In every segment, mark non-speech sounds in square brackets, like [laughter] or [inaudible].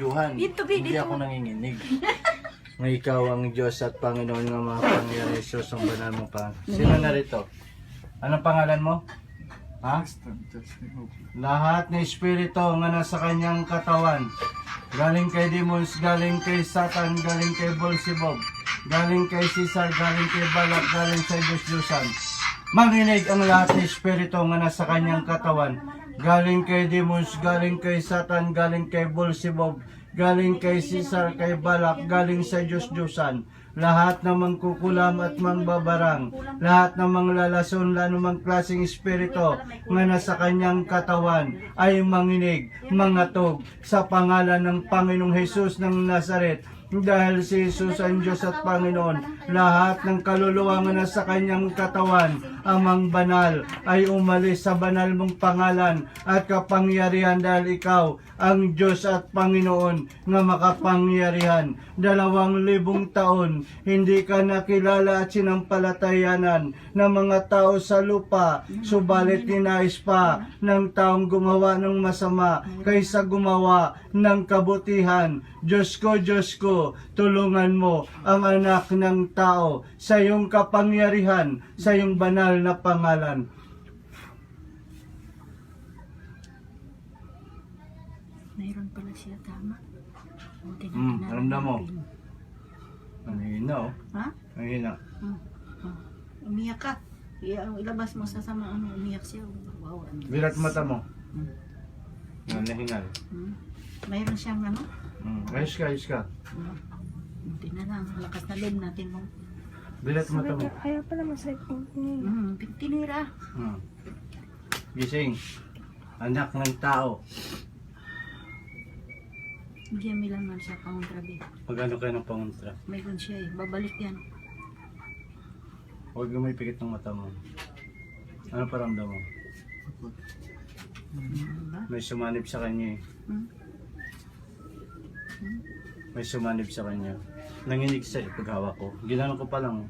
binibidyohan. Dito, bi- Hindi dito. ako nanginginig. [laughs] Na ikaw ang Diyos at Panginoon ng mga pangyayari Jesus ang banal mo pa. Sino narito? Anong pangalan mo? Ha? Lahat ng espiritu nga nasa kanyang katawan. Galing kay demons, galing kay Satan, galing kay Beelzebub, galing kay Caesar, galing kay Balak, galing sa Diyos-Diyosan. Manginig ang lahat ng espiritu nga nasa kanyang katawan. Galing kay demons, galing kay Satan, galing kay Beelzebub, galing kay Caesar, kay Balak, galing sa Diyos-Diyosan. Lahat ng mangkukulam at mangbabarang, lahat ng manglalason, anumang klaseng espiritu nga nasa kanyang katawan ay manginig, mangatog sa pangalan ng Panginoong Hesus ng Nazaret dahil si Jesus ang Diyos at Panginoon, lahat ng kaluluwa nga nasa kanyang katawan, amang banal, ay umalis sa banal mong pangalan at kapangyarihan dahil ikaw ang Diyos at Panginoon nga makapangyarihan. Dalawang libong taon, hindi ka nakilala at sinampalatayanan ng mga tao sa lupa, subalit ninais pa ng taong gumawa ng masama kaysa gumawa ng kabutihan. Diyos ko, Diyos ko, tulungan mo ang anak ng tao sa iyong kapangyarihan, sa iyong banal na pangalan. Mayroon pala siya tama. Buti na Hmm, tinanong aramdam mo? Ang hina, oh. Ha? Ang hina. Hmm. Oh. Umiyak ka. Ilabas mo sa sama ano, umiyak siya. Wow. ano. Bilat mata mo. Hmm. Yan, nahingal. Hmm. Mayroon siyang ano. Hmm. Ayos ka, ayos ka. Hmm. Buti na lang. Lakas na loob natin mo. Bilat mata mo. Kaya pala masakit po. Hmm. Tinira. Hmm. Gising. Anak ng tao. Bigyan mo lang man siya pangontrabi. Magano kayo ng pangontra? Mayroon siya eh. Babalik yan. Huwag mo ipikit ng mata mo. Ano paramdam mo? Hmm. Diba? May sumanib sa kanya eh. Hmm. May sumanib sa kanya. Nanginig sa paghawak ko. Ginano ko pa lang.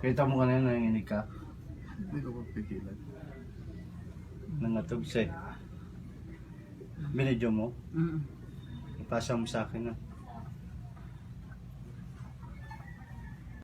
Kita mo kanina nanginig ka. Hindi ko mapigilan. Nangatog siya eh. Binidyo mo. Hmm. Ipasa mo sa akin na.